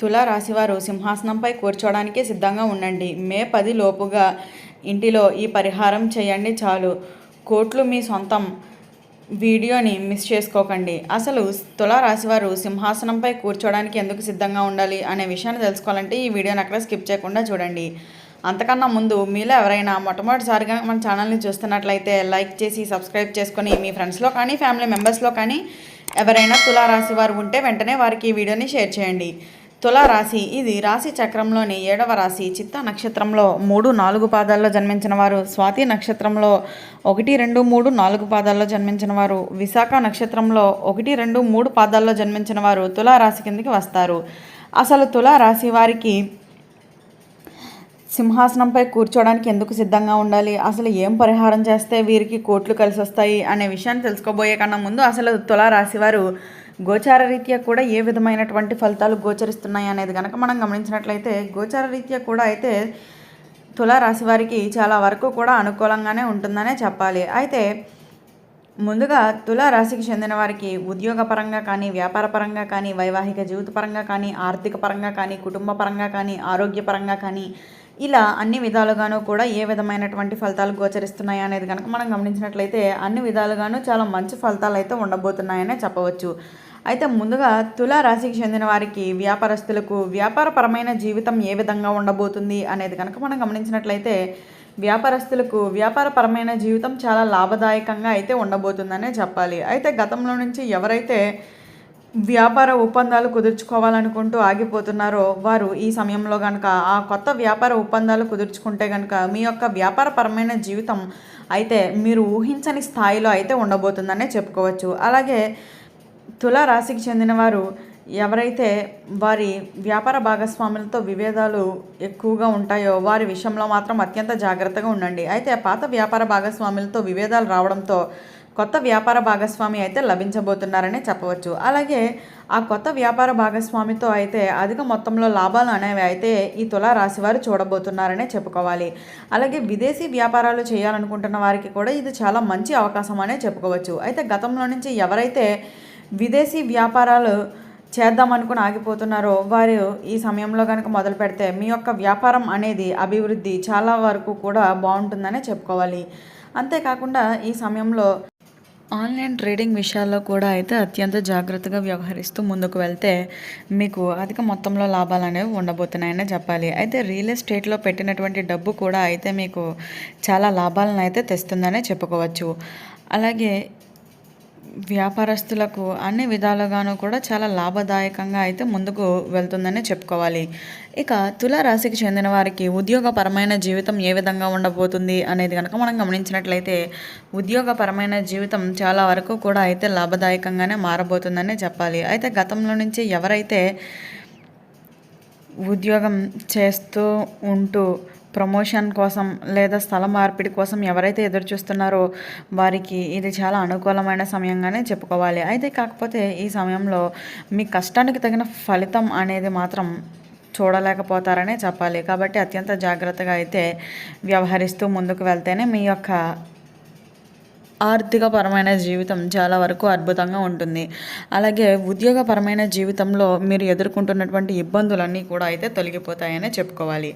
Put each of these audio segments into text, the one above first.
తులారాశివారు సింహాసనంపై కూర్చోవడానికి సిద్ధంగా ఉండండి. మే పది లోపుగా ఇంటిలో ఈ పరిహారం చేయండి చాలు. కోట్లు మీ సొంతం వీడియోని మిస్ చేసుకోకండి. అసలు తులారాశివారు సింహాసనంపై కూర్చోవడానికి ఎందుకు సిద్ధంగా ఉండాలి అనే విషయాన్ని తెలుసుకోవాలంటే ఈ వీడియోని అక్కడ స్కిప్ చేయకుండా చూడండి. అంతకన్నా ముందు మీలో ఎవరైనా మొట్టమొదటిసారిగా మన ఛానల్ని చూస్తున్నట్లయితే లైక్ చేసి సబ్స్క్రైబ్ చేసుకొని మీ ఫ్రెండ్స్లో కానీ ఫ్యామిలీ మెంబర్స్లో కానీ ఎవరైనా తులా వారు ఉంటే వెంటనే వారికి ఈ వీడియోని షేర్ చేయండి. తులారాశి ఇది రాశి చక్రంలోని ఏడవ రాశి. చిత్త నక్షత్రంలో మూడు నాలుగు పాదాల్లో జన్మించిన వారు. స్వాతి నక్షత్రంలో ఒకటి రెండు మూడు నాలుగు పాదాల్లో జన్మించిన వారు. విశాఖ నక్షత్రంలో ఒకటి రెండు మూడు పాదాల్లో జన్మించిన వారు తులారాశి కిందకి వస్తారు. అసలు తులారాశి వారికి సింహాసనంపై కూర్చోవడానికి ఎందుకు సిద్ధంగా ఉండాలి? అసలు ఏం పరిహారం చేస్తే వీరికి కోట్లు కలిసి వస్తాయి అనే విషయాన్ని తెలుసుకోబోయే కన్నా ముందు అసలు తులారాశి వారు గోచార రీత్యా కూడా ఏ విధమైనటువంటి ఫలితాలు గోచరిస్తున్నాయి అనేది కనుక మనం గమనించినట్లయితే గోచార రీత్యా కూడా అయితే తులారాశి వారికి చాలా వరకు కూడా అనుకూలంగానే ఉంటుందనే చెప్పాలి. అయితే ముందుగా తులారాశికి చెందిన వారికి ఉద్యోగపరంగా కానీ వ్యాపార పరంగా కానీ వైవాహిక జీవిత పరంగా కానీ ఆర్థిక పరంగా కానీ కుటుంబ పరంగా కానీ ఆరోగ్యపరంగా కానీ ఇలా అన్ని విధాలుగాను కూడా ఏ విధమైనటువంటి ఫలితాలు గోచరిస్తున్నాయి అనేది కనుక మనం గమనించినట్లయితే అన్ని విధాలుగాను చాలా మంచి ఫలితాలు అయితే ఉండబోతున్నాయనే చెప్పవచ్చు. అయితే ముందుగా తులారాశికి చెందిన వారికి వ్యాపారస్తులకు వ్యాపారపరమైన జీవితం ఏ విధంగా ఉండబోతుంది అనేది కనుక మనం గమనించినట్లయితే వ్యాపారస్తులకు వ్యాపారపరమైన జీవితం చాలా లాభదాయకంగా అయితే ఉండబోతుందనే చెప్పాలి. అయితే గతంలో నుంచి ఎవరైతే వ్యాపార ఒప్పందాలు కుదుర్చుకోవాలనుకుంటూ ఆగిపోతున్నారో వారు ఈ సమయంలో కనుక ఆ కొత్త వ్యాపార ఒప్పందాలు కుదుర్చుకుంటే కనుక మీ యొక్క వ్యాపారపరమైన జీవితం అయితే మీరు ఊహించని స్థాయిలో అయితే ఉండబోతుందనే చెప్పుకోవచ్చు. అలాగే తులా రాశికి చెందినవారు ఎవరైతే వారి వ్యాపార భాగస్వాములతో విభేదాలు ఎక్కువగా ఉంటాయో వారి విషయంలో మాత్రం అత్యంత జాగ్రత్తగా ఉండండి. అయితే పాత వ్యాపార భాగస్వాములతో విభేదాలు రావడంతో కొత్త వ్యాపార భాగస్వామి అయితే లభించబోతున్నారనే చెప్పవచ్చు. అలాగే ఆ కొత్త వ్యాపార భాగస్వామితో అయితే అధిక మొత్తంలో లాభాలు అనేవి అయితే ఈ తులా రాశి వారు చూడబోతున్నారనే చెప్పుకోవాలి. అలాగే విదేశీ వ్యాపారాలు చేయాలనుకుంటున్న వారికి కూడా ఇది చాలా మంచి అవకాశం అనే చెప్పుకోవచ్చు. అయితే గతంలో నుంచి ఎవరైతే విదేశీ వ్యాపారాలు చేద్దామనుకుని ఆగిపోతున్నారో వారు ఈ సమయంలో కనుక మొదలు పెడితే మీ యొక్క వ్యాపారం అనేది అభివృద్ధి చాలా వరకు కూడా బాగుంటుందనే చెప్పుకోవాలి. అంతేకాకుండా ఈ సమయంలో ఆన్లైన్ ట్రేడింగ్ విషయాల్లో కూడా అయితే అత్యంత జాగ్రత్తగా వ్యవహరిస్తూ ముందుకు వెళ్తే మీకు అధిక మొత్తంలో లాభాలు అనేవి ఉండబోతున్నాయనే చెప్పాలి. అయితే రియల్ ఎస్టేట్లో పెట్టినటువంటి డబ్బు కూడా అయితే మీకు చాలా లాభాలను అయితే తెస్తుందనే చెప్పుకోవచ్చు. అలాగే వ్యాపారస్తులకు అన్ని విధాలుగాను కూడా చాలా లాభదాయకంగా అయితే ముందుకు వెళ్తుందని చెప్పుకోవాలి. ఇక తుల రాశికి చెందిన వారికి ఉద్యోగపరమైన జీవితం ఏ విధంగా ఉండబోతుంది అనేది కనుక మనం గమనించినట్లయితే ఉద్యోగపరమైన జీవితం చాలా వరకు కూడా అయితే లాభదాయకంగానే మారబోతుందని చెప్పాలి. అయితే గతంలో నుంచి ఎవరైతే ఉద్యోగం చేస్తూ ఉంటూ ప్రమోషన్ కోసం లేదా స్థల మార్పిడి కోసం ఎవరైతే ఎదురు చూస్తున్నారో వారికి ఇది చాలా అనుకూలమైన సమయంగానే చెప్పుకోవాలి. అయితే కాకపోతే ఈ సమయంలో మీ కష్టానికి తగిన ఫలితం అనేది మాత్రం చూడలేకపోతారనే చెప్పాలి. కాబట్టి అత్యంత జాగ్రత్తగా అయితే వ్యవహరిస్తూ ముందుకు వెళ్తేనే మీ యొక్క ఆర్థికపరమైన జీవితం చాలా వరకు అద్భుతంగా ఉంటుంది. అలాగే ఉద్యోగపరమైన జీవితంలో మీరు ఎదుర్కొంటున్నటువంటి ఇబ్బందులన్నీ కూడా అయితే తొలగిపోతాయనే చెప్పుకోవాలి.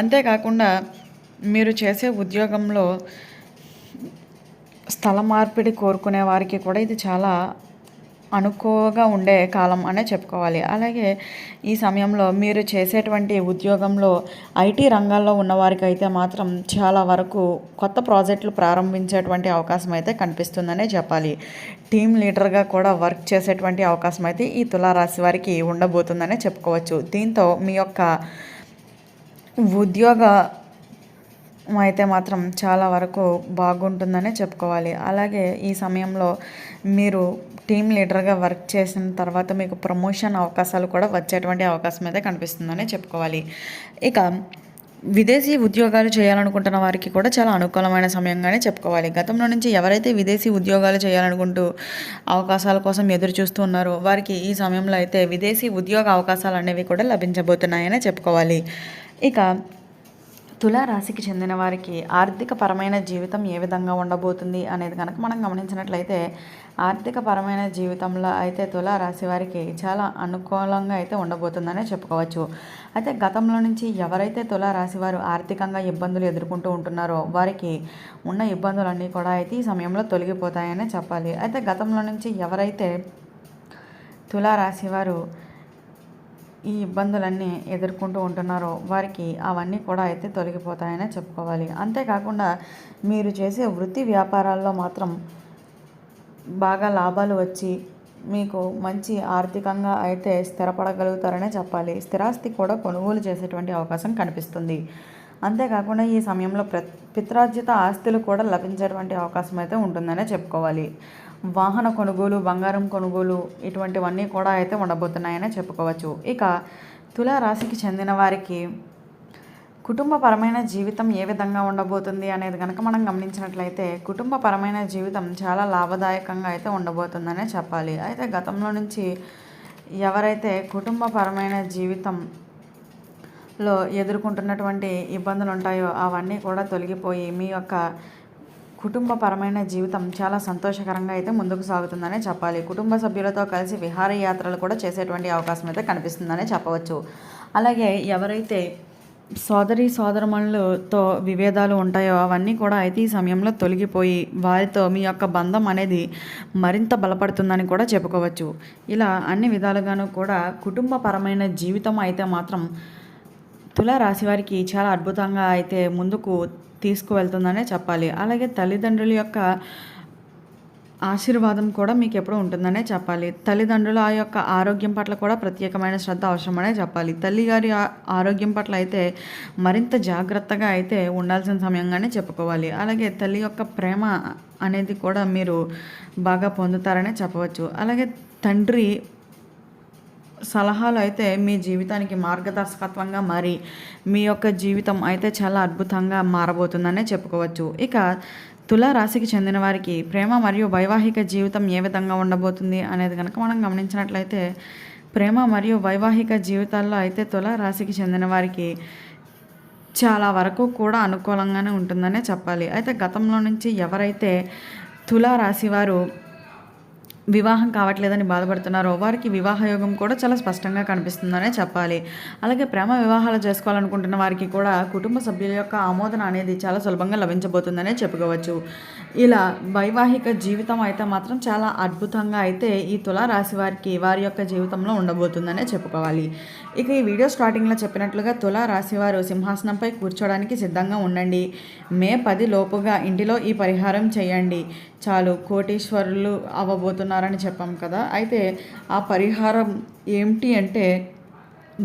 అంతేకాకుండా మీరు చేసే ఉద్యోగంలో స్థల మార్పిడి కోరుకునే వారికి కూడా ఇది చాలా అనుకోగా ఉండే కాలం అనే చెప్పుకోవాలి. అలాగే ఈ సమయంలో మీరు చేసేటువంటి ఉద్యోగంలో ఐటీ రంగాల్లో ఉన్నవారికి అయితే మాత్రం చాలా వరకు కొత్త ప్రాజెక్టులు ప్రారంభించేటువంటి అవకాశం అయితే కనిపిస్తుందనే చెప్పాలి. టీమ్ లీడర్గా కూడా వర్క్ చేసేటువంటి అవకాశం అయితే ఈ తులారాశి వారికి ఉండబోతుందనే చెప్పుకోవచ్చు. దీంతో మీ యొక్క ఉద్యోగ అయితే మాత్రం చాలా వరకు బాగుంటుందనే చెప్పుకోవాలి. అలాగే ఈ సమయంలో మీరు టీమ్ లీడర్గా వర్క్ చేసిన తర్వాత మీకు ప్రమోషన్ అవకాశాలు కూడా వచ్చేటువంటి అవకాశం అయితే కనిపిస్తుందని చెప్పుకోవాలి. ఇక విదేశీ ఉద్యోగాలు చేయాలనుకుంటున్న వారికి కూడా చాలా అనుకూలమైన సమయంగానే చెప్పుకోవాలి. గతంలో నుంచి ఎవరైతే విదేశీ ఉద్యోగాలు చేయాలనుకుంటూ అవకాశాల కోసం ఎదురు చూస్తూ ఉన్నారో వారికి ఈ సమయంలో అయితే విదేశీ ఉద్యోగ అవకాశాలు అనేవి కూడా లభించబోతున్నాయనే చెప్పుకోవాలి. ఇక తులారాశికి చెందిన వారికి ఆర్థిక పరమైన జీవితం ఏ విధంగా ఉండబోతుంది అనేది కనుక మనం గమనించినట్లయితే ఆర్థిక పరమైన జీవితంలో అయితే తులారాశి వారికి చాలా అనుకూలంగా అయితే ఉండబోతుందనే చెప్పుకోవచ్చు. అయితే గతంలో నుంచి ఎవరైతే తులారాశి వారు ఆర్థికంగా ఇబ్బందులు ఎదుర్కొంటూ ఉంటున్నారో వారికి ఉన్న ఇబ్బందులన్నీ కూడా అయితే ఈ సమయంలో తొలగిపోతాయనే చెప్పాలి. అయితే గతంలో నుంచి ఎవరైతే తులారాశి వారు ఈ ఇబ్బందులన్నీ ఎదుర్కొంటూ ఉంటున్నారో వారికి అవన్నీ కూడా అయితే తొలగిపోతాయనే చెప్పుకోవాలి. అంతేకాకుండా మీరు చేసే వృత్తి వ్యాపారాల్లో మాత్రం బాగా లాభాలు వచ్చి మీకు మంచి ఆర్థికంగా అయితే స్థిరపడగలుగుతారనే చెప్పాలి. స్థిరాస్తి కూడా కొనుగోలు చేసేటువంటి అవకాశం కనిపిస్తుంది. అంతేకాకుండా ఈ సమయంలో ప్ర పిత్రార్జిత ఆస్తులు కూడా లభించేటువంటి అవకాశం అయితే ఉంటుందనే చెప్పుకోవాలి. వాహన కొనుగోలు బంగారం కొనుగోలు ఇటువంటివన్నీ కూడా అయితే ఉండబోతున్నాయనే చెప్పుకోవచ్చు. ఇక తుల రాశికి చెందిన వారికి కుటుంబపరమైన జీవితం ఏ విధంగా ఉండబోతుంది అనేది కనుక మనం గమనించినట్లయితే కుటుంబపరమైన జీవితం చాలా లాభదాయకంగా అయితే ఉండబోతుందనే చెప్పాలి. అయితే గతంలో నుంచి ఎవరైతే కుటుంబపరమైన జీవితంలో ఎదుర్కొంటున్నటువంటి ఇబ్బందులు ఉంటాయో అవన్నీ కూడా తొలగిపోయి మీ యొక్క కుటుంబపరమైన జీవితం చాలా సంతోషకరంగా అయితే ముందుకు సాగుతుందనే చెప్పాలి. కుటుంబ సభ్యులతో కలిసి విహారయాత్రలు కూడా చేసేటువంటి అవకాశం అయితే కనిపిస్తుందనే చెప్పవచ్చు. అలాగే ఎవరైతే సోదరి సోదరములతో విభేదాలు ఉంటాయో అవన్నీ కూడా అయితే ఈ సమయంలో తొలగిపోయి వారితో మీ యొక్క బంధం అనేది మరింత బలపడుతుందని కూడా చెప్పుకోవచ్చు. ఇలా అన్ని విధాలుగాను కూడా కుటుంబపరమైన జీవితం అయితే మాత్రం తులారాశి వారికి చాలా అద్భుతంగా అయితే ముందుకు తీసుకువెళ్తుందనే చెప్పాలి. అలాగే తల్లిదండ్రుల యొక్క ఆశీర్వాదం కూడా మీకు ఎప్పుడు ఉంటుందనే చెప్పాలి. తల్లిదండ్రుల ఆ యొక్క ఆరోగ్యం పట్ల కూడా ప్రత్యేకమైన శ్రద్ధ అవసరమనే చెప్పాలి. తల్లిగారి ఆరోగ్యం పట్ల అయితే మరింత జాగ్రత్తగా అయితే ఉండాల్సిన సమయంగానే చెప్పుకోవాలి. అలాగే తల్లి యొక్క ప్రేమ అనేది కూడా మీరు బాగా పొందుతారనే చెప్పవచ్చు. అలాగే తండ్రి సలహాలు అయితే మీ జీవితానికి మార్గదర్శకత్వంగా మారి మీ యొక్క జీవితం అయితే చాలా అద్భుతంగా మారబోతుందనే చెప్పుకోవచ్చు. ఇక తుల రాశికి చెందిన వారికి ప్రేమ మరియు వైవాహిక జీవితం ఏ విధంగా ఉండబోతుంది అనేది కనుక మనం గమనించినట్లయితే ప్రేమ మరియు వైవాహిక జీవితాల్లో అయితే తుల రాశికి చెందిన వారికి చాలా వరకు కూడా అనుకూలంగానే ఉంటుందనే చెప్పాలి. అయితే గతంలో నుంచి ఎవరైతే తులారాశి వారు వివాహం కావట్లేదని బాధపడుతున్నారో వారికి వివాహ యోగం కూడా చాలా స్పష్టంగా కనిపిస్తుందనే చెప్పాలి. అలాగే ప్రేమ వివాహాలు చేసుకోవాలనుకుంటున్న వారికి కూడా కుటుంబ సభ్యుల యొక్క ఆమోదన అనేది చాలా సులభంగా లభించబోతుందనే చెప్పుకోవచ్చు. ఇలా వైవాహిక జీవితం అయితే మాత్రం చాలా అద్భుతంగా అయితే ఈ తుల రాశి వారికి వారి యొక్క జీవితంలో ఉండబోతుందనే చెప్పుకోవాలి. ఇక ఈ వీడియో స్టార్టింగ్లో చెప్పినట్లుగా తుల రాశి వారు సింహాసనంపై కూర్చోడానికి సిద్ధంగా ఉండండి. మే పది లోపుగా ఇంటిలో ఈ పరిహారం చేయండి. చాలు కోటీశ్వరులు అవ్వబోతున్నారని చెప్పాం కదా. అయితే ఆ పరిహారం ఏమిటి అంటే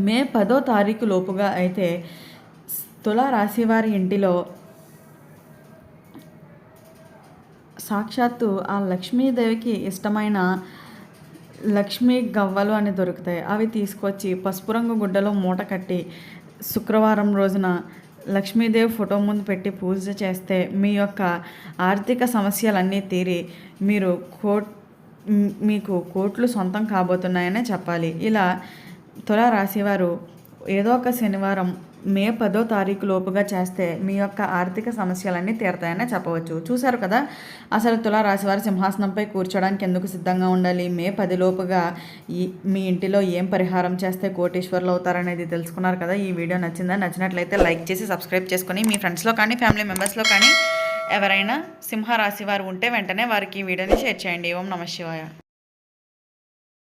మే పదో తారీఖు లోపుగా అయితే తుల రాశివారి ఇంటిలో సాక్షాత్తు ఆ లక్ష్మీదేవికి ఇష్టమైన లక్ష్మీ గవ్వలు అని దొరుకుతాయి. అవి తీసుకొచ్చి పసుపు రంగు గుడ్డలో మూట కట్టి శుక్రవారం రోజున లక్ష్మీదేవి ఫోటో ముందు పెట్టి పూజ చేస్తే మీ యొక్క ఆర్థిక సమస్యలన్నీ తీరి మీరు కోట్ మీకు కోట్లు సొంతం కాబోతున్నాయనే చెప్పాలి. ఇలా తుల రాశివారు ఏదో ఒక శనివారం మే పదో తారీఖు లోపుగా చేస్తే మీ యొక్క ఆర్థిక సమస్యలన్నీ తీరతాయని చెప్పవచ్చు. చూశారు కదా? అసలు తులారాశివారి సింహాసనంపై కూర్చోడానికి ఎందుకు సిద్ధంగా ఉండాలి? మే పది లోపుగా ఈ మీ ఇంటిలో ఏం పరిహారం చేస్తే కోటీశ్వర్లు అవుతారనేది తెలుసుకున్నారు కదా? ఈ వీడియో నచ్చిందా? నచ్చినట్లయితే లైక్ చేసి సబ్స్క్రైబ్ చేసుకుని మీ ఫ్రెండ్స్లో కానీ ఫ్యామిలీ మెంబర్స్లో కానీ ఎవరైనా సింహరాశి వారు ఉంటే వెంటనే వారికి ఈ వీడియోని షేర్ చేయండి. ఓం నమ శివాయ.